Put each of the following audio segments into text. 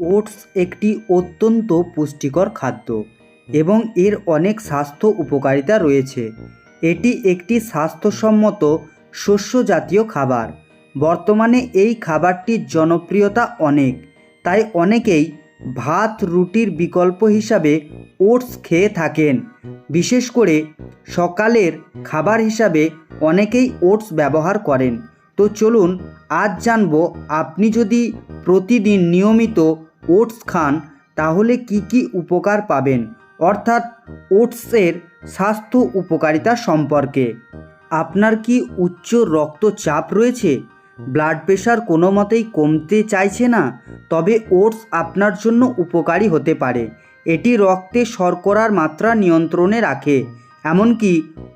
Oats একটি অত্যন্ত পুষ্টিকর খাদ্য এবং এর অনেক স্বাস্থ্য উপকারিতা রয়েছে। এটি একটি স্বাস্থ্যসম্মত শস্য জাতীয় খাবার। বর্তমানে এই খাবারটির জনপ্রিয়তা অনেক, তাই অনেকেই ভাত রুটির বিকল্প হিসাবে ওটস খেয়ে থাকেন। বিশেষ করে সকালের খাবার হিসাবে অনেকেই ওটস ব্যবহার করেন। তো চলুন, আজ জানব আপনি যদি প্রতিদিন নিয়মিত ওটস খান, তাহলে কি কি উপকার পাবেন? অর্থাৎ ওটসের স্বাস্থ্য উপকারিতা সম্পর্কে। আপনার কি উচ্চ রক্তচাপ রয়েছে? ব্লাড প্রেশার কোনো মতেই কমতে চাইছে না, তবে ওটস আপনার জন্য উপকারী হতে পারে। এটি রক্তে শর্করার মাত্রা নিয়ন্ত্রণে রাখে, এমনকি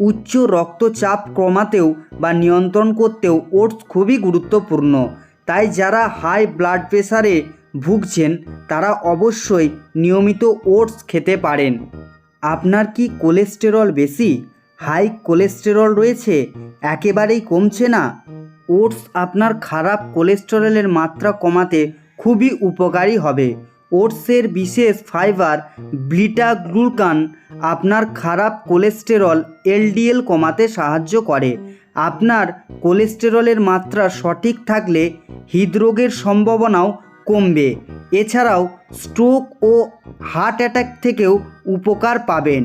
উচ্চ রক্তচাপ কমাতেও বা নিয়ন্ত্রণ করতেও ওটস খুবই গুরুত্বপূর্ণ। তাই যারা হাই ব্লাড প্রেশারে ভুগছেন, তারা অবশ্যই নিয়মিত ওটস খেতে পারেন। আপনার কি কোলেস্টেরল বেশি? হাই কোলেস্টেরল রয়েছে? একেবারেই কমছে না। ওটস আপনার খারাপ কোলেস্টেরলের মাত্রা কমাতে খুবই উপকারী হবে। ওটসের বিশেষ ফাইবার ব্লিটা গ্লুকান আপনার খারাপ কোলেস্টেরল এলডিএল কমাতে সাহায্য করে। আপনার কোলেস্টেরলের মাত্রা সঠিক থাকলে হৃদরোগের সম্ভাবনাও কমবে। এছাড়াও স্ট্রোক ও হার্ট অ্যাটাক থেকেও উপকার পাবেন।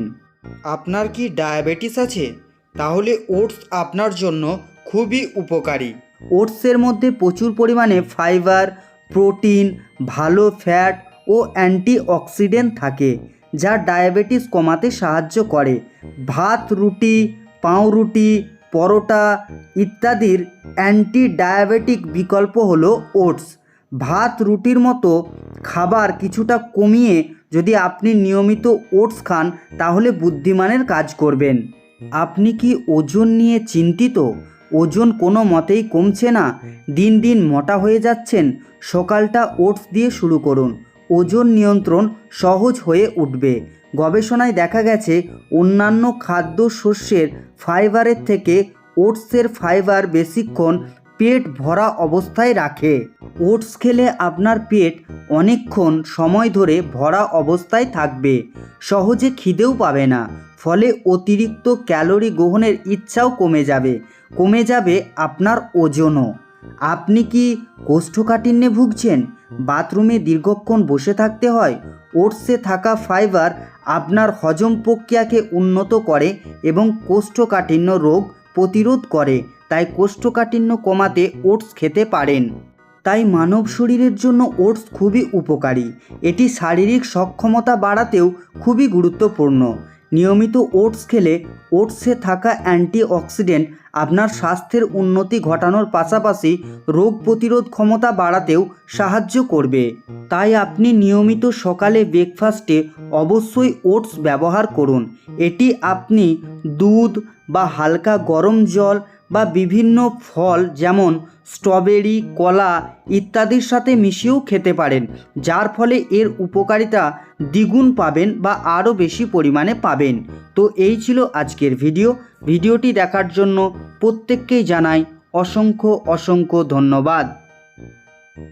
আপনার কি ডায়াবেটিস আছে? তাহলে ওটস আপনার জন্য খুবই উপকারী। ওটসের মধ্যে প্রচুর পরিমাণে ফাইবার প্রোটিন ভালো ফ্যাট ও অ্যান্টিঅক্সিডেন্ট থাকে যা ডায়াবেটিস কমাতে সাহায্য করে। ভাত রুটি পাউরুটি পরোটা ইত্যাদির অ্যান্টি ডায়াবেটিক বিকল্প হলো ওটস। ভাত, রুটির মতো খাবার কিছুটা কমিয়ে যদি আপনি নিয়মিত ওটস খান, তাহলে বুদ্ধিমানের কাজ করবেন। আপনি কি ওজন নিয়ে চিন্তিত? ওজন কোনো মতেই কমছে না। দিন দিন মোটা হয়ে যাচ্ছেন। সকালটা ওটস দিয়ে শুরু করুন। ওজন নিয়ন্ত্রণ সহজ হয়ে উঠবে। গবেষণায় দেখা গেছে, অন্যান্য খাদ্য শস্যের ফাইবারের থেকে ওটসের ফাইবার বেশিক্ষণ পেট ভরা অবস্থায় রাখে। ওটস খেলে আপনার পেট অনেকক্ষণ সময় ধরে ভরা অবস্থায় থাকবে। সহজে খিদেও পাবে না, ফলে অতিরিক্ত ক্যালোরি গ্রহণের ইচ্ছাও কমে যাবে। কমে যাবে আপনার ওজনও। আপনি কি কোষ্ঠকাঠিন্যে ভুগছেন? বাথরুমে দীর্ঘক্ষণ বসে থাকতে হয়। ওটসে থাকা ফাইবার আপনার হজম প্রক্রিয়াকে উন্নত করে এবং কোষ্ঠকাঠিন্য রোগ প্রতিরোধ করে, তাই কোষ্ঠকাঠিন্য কমাতে ওটস খেতে পারেন। তাই মানব শরীরের জন্য ওটস খুবই উপকারী। এটি শারীরিক সক্ষমতা বাড়াতেও খুবই গুরুত্বপূর্ণ। নিয়মিত ওটস খেলে ওটসে থাকা অ্যান্টিঅক্সিডেন্ট আপনার স্বাস্থ্যের উন্নতি ঘটানোর পাশাপাশি রোগ প্রতিরোধ ক্ষমতা বাড়াতেও সাহায্য করবে। তাই আপনি নিয়মিত সকালে ব্রেকফাস্টে অবশ্যই ওটস ব্যবহার করুন। এটি আপনি দুধ বা হালকা গরম জল বা বিভিন্ন ফল যেমন স্ট্রবেরি, কলা ইত্যাদির সাথে মিশিয়েও খেতে পারেন, যার ফলে এর উপকারিতা দ্বিগুণ পাবেন বা আরও বেশি পরিমাণে পাবেন। তো এই ছিল আজকের ভিডিও। ভিডিওটি দেখার জন্য প্রত্যেককেই জানাই অসংখ্য অসংখ্য ধন্যবাদ।